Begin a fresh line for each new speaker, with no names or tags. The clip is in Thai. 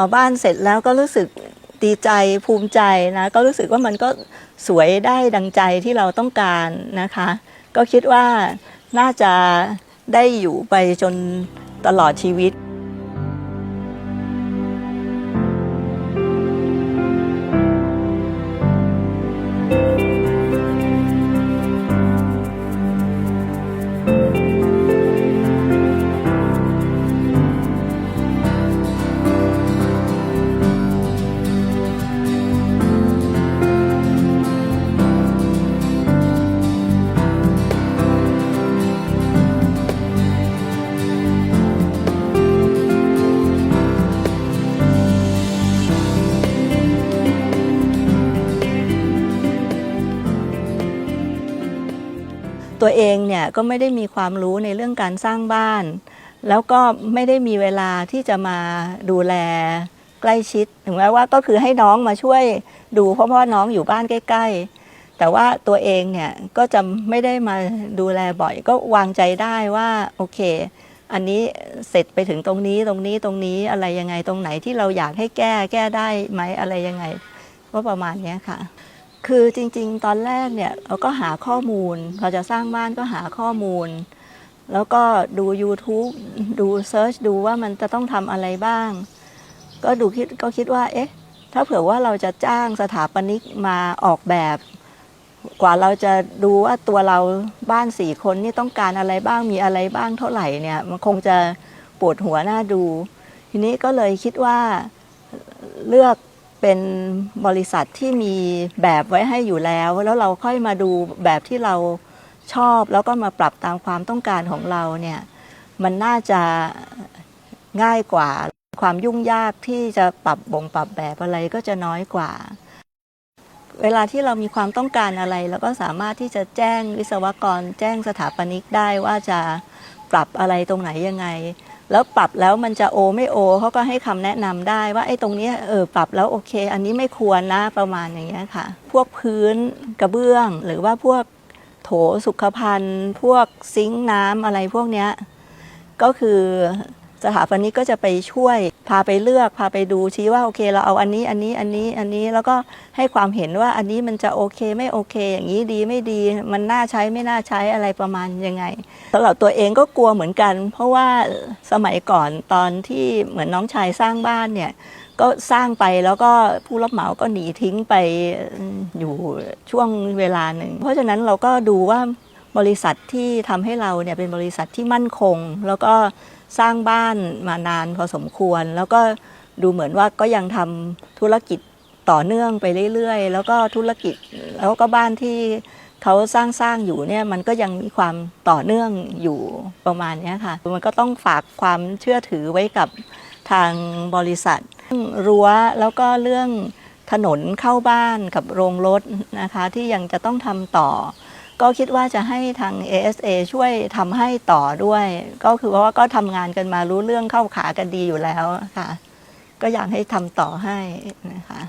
มาบ้านเสร็จแล้วก็รู้สึกดีใจภูมิใจนะก็รู้สึกว่ามันก็สวยได้ดังใจที่เราต้องการนะคะ ก็คิดว่าน่าจะได้อยู่ไปจนตลอดชีวิต ตัวเองเนี่ยก็ไม่ได้มีความรู้ในเรื่องการสร้างบ้าน แล้วก็ไม่ได้มีเวลาที่จะมาดูแลใกล้ชิด ถึงแม้ว่าก็คือให้น้องมาช่วยดูเพราะว่าน้องอยู่บ้านใกล้ ๆ แต่ว่าตัวเองเนี่ยก็จะไม่ได้มาดูแลบ่อย ก็วางใจได้ว่าโอเค อันนี้เสร็จไปถึงตรงนี้ตรงนี้ตรงนี้อะไรยังไงตรงไหนที่เราอยากให้แก้แก้ได้ไหมอะไรยังไง ก็ประมาณนี้ค่ะ คือจริงๆ ตอนแรกเนี่ยเราก็หาข้อมูลพอจะสร้างบ้านก็หาข้อมูล แล้วก็ดู YouTube ดูเซิร์ชดูว่ามันจะต้องทำอะไรบ้าง ก็ดูคิดก็คิดว่า เอ๊ะ ถ้าเผื่อว่าเราจะจ้างสถาปนิกมาออกแบบ กว่าเราจะดูว่าตัวเราบ้านสี่คนนี่ต้องการอะไรบ้างมีอะไรบ้างเท่าไหร่เนี่ย มันคงจะปวดหัวหน้าดู ทีนี้ก็เลยคิดว่าเลือก เป็นบริษัทที่มีแบบไว้ให้อยู่แล้ว แล้วเราค่อยมาดูแบบที่เราชอบแล้วก็มาปรับตามความต้องการของเราเนี่ยมันน่าจะง่ายกว่าความยุ่งยากที่จะปรับบ่งปรับแบบอะไรก็จะน้อยกว่า เวลาที่เรามีความต้องการอะไรเราก็สามารถที่จะแจ้งวิศวกร แจ้งสถาปนิกได้ว่าจะปรับอะไรตรงไหนยังไง แล้วปรับแล้วมันจะโอไม่โอเขาก็ให้คำแนะนำได้ว่าไอ้ตรงนี้เออปรับแล้วโอเค อันนี้ไม่ควรนะประมาณอย่างเงี้ยค่ะ พวกพื้นกระเบื้อง หรือว่าพวกโถสุขภัณฑ์ พวกซิงค์น้ำอะไรพวกเนี้ยก็คือ สถาปนิกก็จะไปช่วยพาไปเลือกพาไปดูชี้ว่าโอเค เราเอาอันนี้อันนี้อันนี้อันนี้แล้วก็ให้ความเห็นว่าอันนี้มันจะโอเคไม่โอเค อย่างนี้ดีไม่ดี มันน่าใช้ไม่น่าใช้อะไรประมาณยังไงสำหรับตัวเองก็กลัวเหมือนกัน เพราะว่าสมัยก่อนตอนที่เหมือนน้องชายสร้างบ้านเนี่ยก็สร้างไปแล้วก็ผู้รับเหมาก็หนีทิ้งไปอยู่ช่วงเวลาหนึ่ง เพราะฉะนั้นเราก็ดูว่าบริษัทที่ทำให้เราเนี่ยเป็นบริษัทที่มั่นคง แล้วก็ สร้างบ้านมานานพอสมควร แล้วก็ดูเหมือนว่าก็ยังทำธุรกิจต่อเนื่องไปเรื่อยๆ แล้วก็ธุรกิจแล้วก็บ้านที่เขาสร้างสร้างอยู่เนี่ยมันก็ยังมีความต่อเนื่องอยู่ประมาณนี้ค่ะ มันก็ต้องฝากความเชื่อถือไว้กับทางบริษัทรั้วแล้วก็เรื่องถนนเข้าบ้านกับโรงรถนะคะที่ยังจะต้องทำต่อ ก็คิดว่าจะให้ทาง ASA ช่วยทำให้ต่อด้วย ก็คือว่าก็ทำงานกันมารู้เรื่องเข้าขากันดีอยู่แล้วค่ะ ก็อยากให้ทำต่อให้นะคะ